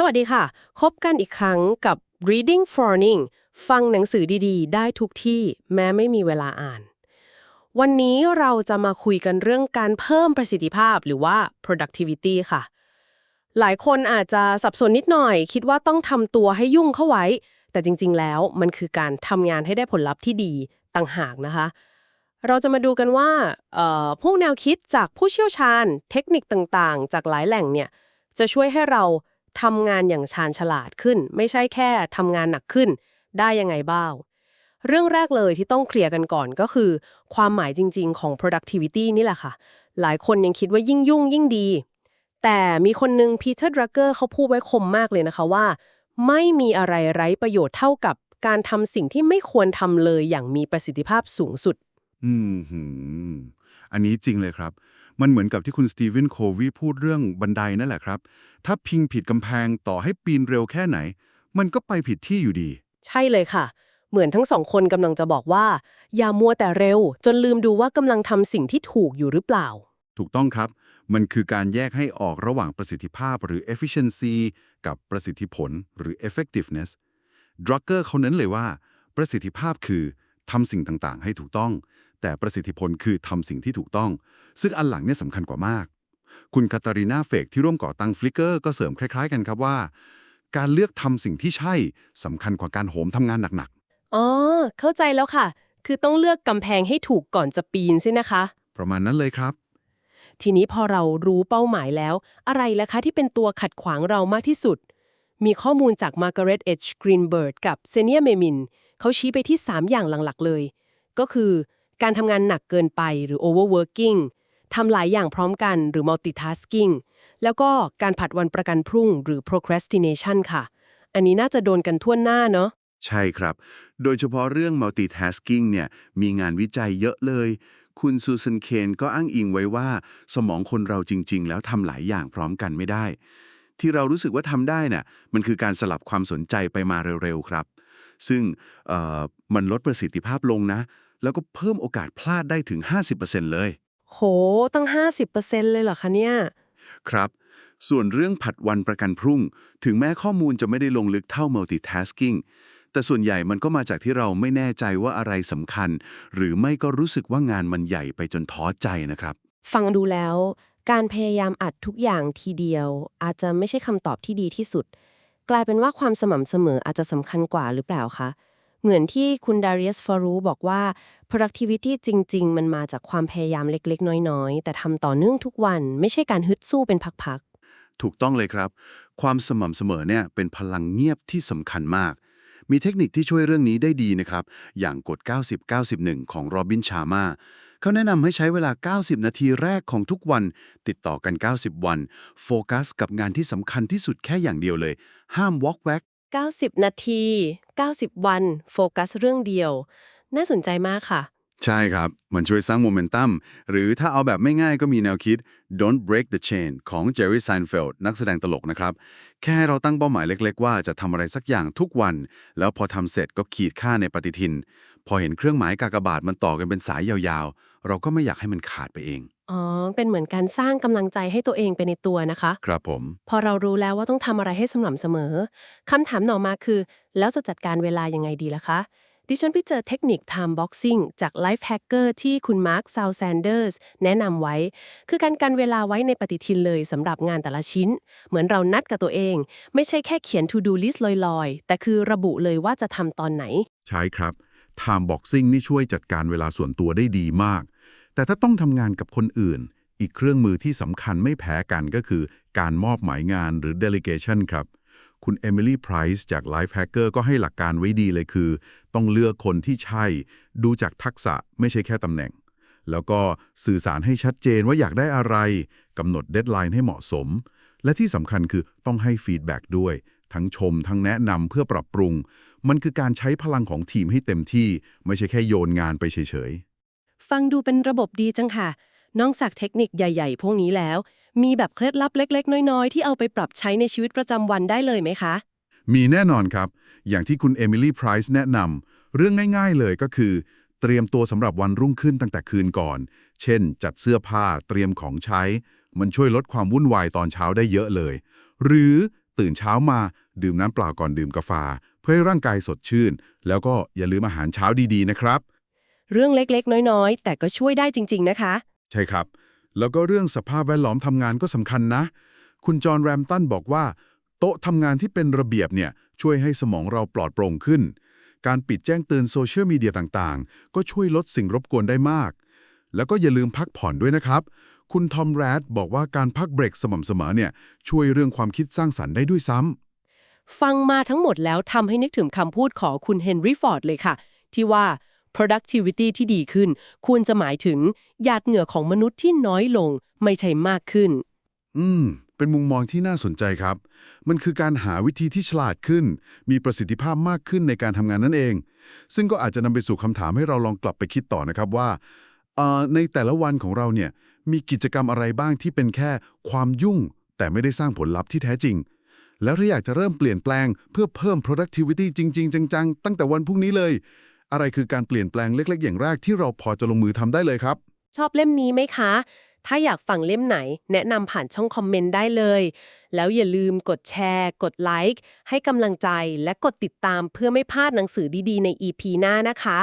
สวัสดีค่ะคบกันอีกครั้งกับ Reading Morning ฟังหนังสือดีๆ ได้ทุกที่แม้ไม่มีเวลาอ่าน วันนี้เราจะมาคุยกันเรื่องการเพิ่มประสิทธิภาพหรือว่า productivity ค่ะ หลายคนอาจจะสับสนนิดหน่อย คิดว่าต้องทำตัวให้ยุ่งเข้าไว้ แต่จริง ๆ แล้วมันคือการทำงานให้ได้ผลลัพธ์ที่ดีต่างหากนะคะ เราจะมาดูกันว่าพวกแนวคิดจากผู้เชี่ยวชาญ เทคนิคต่างๆ จากหลายแหล่งเนี่ยจะช่วยให้เรา ทำงานอย่างชาญฉลาดขึ้น ไม่ใช่แค่ทำงานหนักขึ้น ได้ยังไงบ้างเรื่องแรกเลยที่ต้องเคลียร์กันก่อนก็คือ ความหมายจริง ๆ ของ productivity นี่แหละค่ะ หลายคนยังคิดว่ายิ่งยุ่งยิ่งดี แต่มีคนหนึ่งพีเตอร์ดรักเกอร์เขาพูดไว้คมมากเลยนะคะว่า ไม่มีอะไรไร้ประโยชน์เท่ากับการทำสิ่งที่ไม่ควรทำเลยอย่างมีประสิทธิภาพสูงสุด อืม อันนี้จริงเลยครับ มันเหมือนกับที่คุณสตีเวนโควีพูดเรื่องบันไดนั่นแหละครับ ถ้าพิงผิดกำแพงต่อให้ปีนเร็วแค่ไหน มันก็ไปผิดที่อยู่ดี ใช่เลยค่ะ เหมือนทั้งสองคนกำลังจะบอกว่า อย่ามัวแต่เร็ว จนลืมดูว่ากำลังทำสิ่งที่ถูกอยู่หรือเปล่า ถูกต้องครับ มันคือการแยกให้ออกระหว่างประสิทธิภาพหรือ efficiency กับประสิทธิผลหรือ effectiveness ดรักเกอร์เขาเน้นเลยว่า ประสิทธิภาพคือทำสิ่งต่างๆ ให้ถูกต้อง แต่ประสิทธิผลคือทำสิ่งที่ถูกต้อง ซึ่งอันหลังเนี่ยสำคัญกว่ามาก คุณคาตารีนาเฟกที่ร่วมก่อตั้งฟลิกเกอร์ก็เสริมคล้ายๆ กันครับว่า การเลือกทำสิ่งที่ใช่สำคัญกว่าการโหมทำงานหนักอ๋อเข้าใจแล้วค่ะ คือต้องเลือกกำแพงให้ถูกก่อนจะปีนใช่นะคะๆประมาณนั้นเลยครับ ทีนี้พอเรารู้เป้าหมายแล้ว อะไรล่ะคะที่เป็นตัวขัดขวางเรามากที่สุด มีข้อมูลจาก Margaret H. Greenberg กับเซเนียเมมินเขาชี้ไปที่ 3 อย่างหลักๆเลย ก็คือ การทำงานหนักเกินไปหรือ overworking ทำหลายอย่างพร้อมกันหรือ multitasking แล้วก็การผัดวันประกันพรุ่งหรือ procrastination ค่ะ อันนี้น่าจะโดนกันทั่วหน้าเนาะ ใช่ครับ โดยเฉพาะเรื่อง multitasking เนี่ย มีงานวิจัยเยอะเลย คุณซูซันเคนก็อ้างอิงไว้ว่า สมองคนเราจริง ๆ แล้วทำหลายอย่างพร้อมกันไม่ได้ ที่เรารู้สึกว่าทำได้น่ะ มันคือการสลับความสนใจไปมาเร็ว ๆ ครับ ซึ่งเอ่อมันลดประสิทธิภาพลงนะ แล้วก็เพิ่มโอกาสพลาดได้ถึง 50%เลย โห ตั้ง 50%เลยเหรอคะเนี่ย ครับ ส่วนเรื่องผัดวันประกันพรุ่ง ถึงแม้ข้อมูลจะไม่ได้ลงลึกเท่า multitasking แต่ส่วนใหญ่มันก็มาจากที่เราไม่แน่ใจว่าอะไรสำคัญ หรือไม่ก็รู้สึกว่างานมันใหญ่ไปจนท้อใจนะครับ ฟังดูแล้ว การพยายามอัดทุกอย่างทีเดียว อาจจะไม่ใช่คำตอบที่ดีที่สุด กลายเป็นว่าความสม่ำเสมออาจจะสำคัญกว่าหรือเปล่าคะ เหมือนที่คุณดาริ u สฟอรูบอกว่า productivity จริง ๆ มันมาจากความพยายามเล็ก ๆ น้อย ๆ แต่ทำต่อเนื่องทุกวัน ไม่ใช่การฮึดสู้เป็นพัก ๆ ถูกต้องเลยครับ ความสม่ำเสมอเนี่ยเป็นพลังเงียบที่สำคัญมาก มีเทคนิคที่ช่วยเรื่องนี้ได้ดีนะครับ อย่างกฎ 90-91 ของโรบินชามาเขาแนะนำให้ใช้เวลา 90 นาทีแรกของทุกวัน ติดต่อกัน 90 วัน โฟกัสกับงานที่สำคัญที่สุดแค่อย่างเดียวเลย ห้าม walk back ๆ 90 นาที 90 วัน โฟกัสเรื่องเดียว น่าสนใจมากค่ะ ใช่ครับ มันช่วยสร้างโมเมนตัม หรือถ้าเอาแบบไม่ง่ายก็มีแนวคิด Don't break the chain ของ Jerry Seinfeld นักแสดงตลกนะครับ แค่เราตั้งเป้าหมายเล็ก ๆ ว่าจะทำอะไรสักอย่างทุกวัน แล้วพอทำเสร็จก็ขีดค่าในปฏิทิน พอเห็นเครื่องหมายกากบาทมันต่อกันเป็นสายยาวๆ เราก็ไม่อยากให้มันขาดไปเอง อ๋อ เป็นเหมือนการสร้างกำลังใจให้ตัวเองไปในตัวนะคะ ครับผม พอเรารู้แล้วว่าต้องทำอะไรให้สม่ำเสมอคำถามต่อมาคือ แล้วจะจัดการเวลายังไงดีล่ะคะ ดิฉันไปเจอเทคนิค time boxing จาก Life Hacker ที่คุณมาร์คซาวแซนเดอร์สแนะนำไว้ คือการกันเวลาไว้ในปฏิทินเลยสำหรับงานแต่ละชิ้น เหมือนเรานัดกับตัวเอง ไม่ใช่แค่เขียน to do list ลอยๆ แต่คือระบุเลยว่าจะทำตอนไหน ใช่ครับ Time Boxing นี่ช่วยจัดการเวลาส่วนตัวได้ดีมาก แต่ถ้าต้องทำงานกับคนอื่น อีกเครื่องมือที่สำคัญไม่แพ้กันก็คือ การมอบหมายงานหรือ delegation ครับ คุณเอมิลี่ไพรส์จาก Life Hacker ก็ให้หลักการไว้ดีเลยคือ ต้องเลือกคนที่ใช่ ดูจากทักษะไม่ใช่แค่ตำแหน่ง แล้วก็สื่อสารให้ชัดเจนว่าอยากได้อะไรกำหนดเด d ไลน์ให้เหมาะสม และที่สำคัญคือต้องให้ฟีดแบ็กด้วย ทั้งชม ทั้งแนะนำเพื่อปรับปรุง มันคือการใช้พลังของทีมให้เต็มที่ ไม่ใช่แค่โยนงานไปเฉยๆ ฟังดูเป็นระบบดีจังค่ะ นอกจากเทคนิคใหญ่ ๆ พวกนี้แล้ว มีแบบเคล็ดลับเล็ก ๆ น้อย ๆ ที่เอาไปปรับใช้ในชีวิตประจำวันได้เลยไหมคะ มีแน่นอนครับ อย่างที่คุณเอมิลี่ไพรส์แนะนำเรื่องง่าย ๆ เลยก็คือ เตรียมตัวสำหรับวันรุ่งขึ้นตั้งแต่คืนก่อน เช่น จัดเสื้อผ้าเตรียมของใช้ มันช่วยลดความวุ่นวายตอนเช้าได้เยอะเลย หรือตื่นเช้ามาดื่มน้ำเปล่าก่อนดื่มกาแฟเพื่อให้ร่างกายสดชื่น แล้วก็อย่าลืมอาหารเช้าดีๆนะครับ เรื่องเล็กๆ น้อยๆ แต่ก็ช่วยได้จริง ๆ นะคะ ใช่ครับ แล้วก็เรื่องสภาพแวดล้อมทำงานก็สำคัญนะ คุณจอห์นแรมตันบอกว่า โต๊ะทำงานที่เป็นระเบียบเนี่ยช่วยให้สมองเราปลอดโปร่งขึ้น การปิดแจ้งเตือนโซเชียลมีเดียต่างๆ ก็ช่วยลดสิ่งรบกวนได้มาก แล้วก็อย่าลืมพักผ่อนด้วยนะครับ คุณทอมแรดบอกว่าการพักเบรกสม่ำเสมอเนี่ยช่วยเรื่องความคิดสร้างสรรค์ได้ด้วยซ้ำฟังมาทั้งหมดแล้วทำให้นึกถึงคำพูดของคุณเฮนรี่ฟอร์ดเลยค่ะ ที่ว่า productivity ที่ดีขึ้น ควรจะหมายถึงหยาดเหงื่อของมนุษย์ที่น้อยลง ไม่ใช่มากขึ้น อืม เป็นมุมมองที่น่าสนใจครับ มันคือการหาวิธีที่ฉลาดขึ้น มีประสิทธิภาพมากขึ้นในการทำงานนั่นเอง ซึ่งก็อาจจะนำไปสู่คำถามให้เราลองกลับไปคิดต่อนะครับว่าในแต่ละวันของเราเนี่ยมีกิจกรรมอะไรบ้างที่เป็นแค่ความยุ่ง แต่ไม่ได้สร้างผลลัพธ์ที่แท้จริง แล้วถ้าอยากจะเริ่มเปลี่ยนแปลงเพื่อเพิ่ม productivity จริง ๆ จัง ๆ ตั้งแต่วันพรุ่งนี้เลย อะไรคือการเปลี่ยนแปลงเล็ก ๆ อย่างแรกที่เราพอจะลงมือทำได้เลยครับ ชอบเล่มนี้ไหมคะ ถ้าอยากฟังเล่มไหน แนะนำผ่านช่องคอมเมนต์ได้เลย แล้วอย่าลืมกดแชร์ กดไลค์ ให้กำลังใจ และกดติดตามเพื่อไม่พลาดหนังสือดีๆ ใน EP หน้านะคะ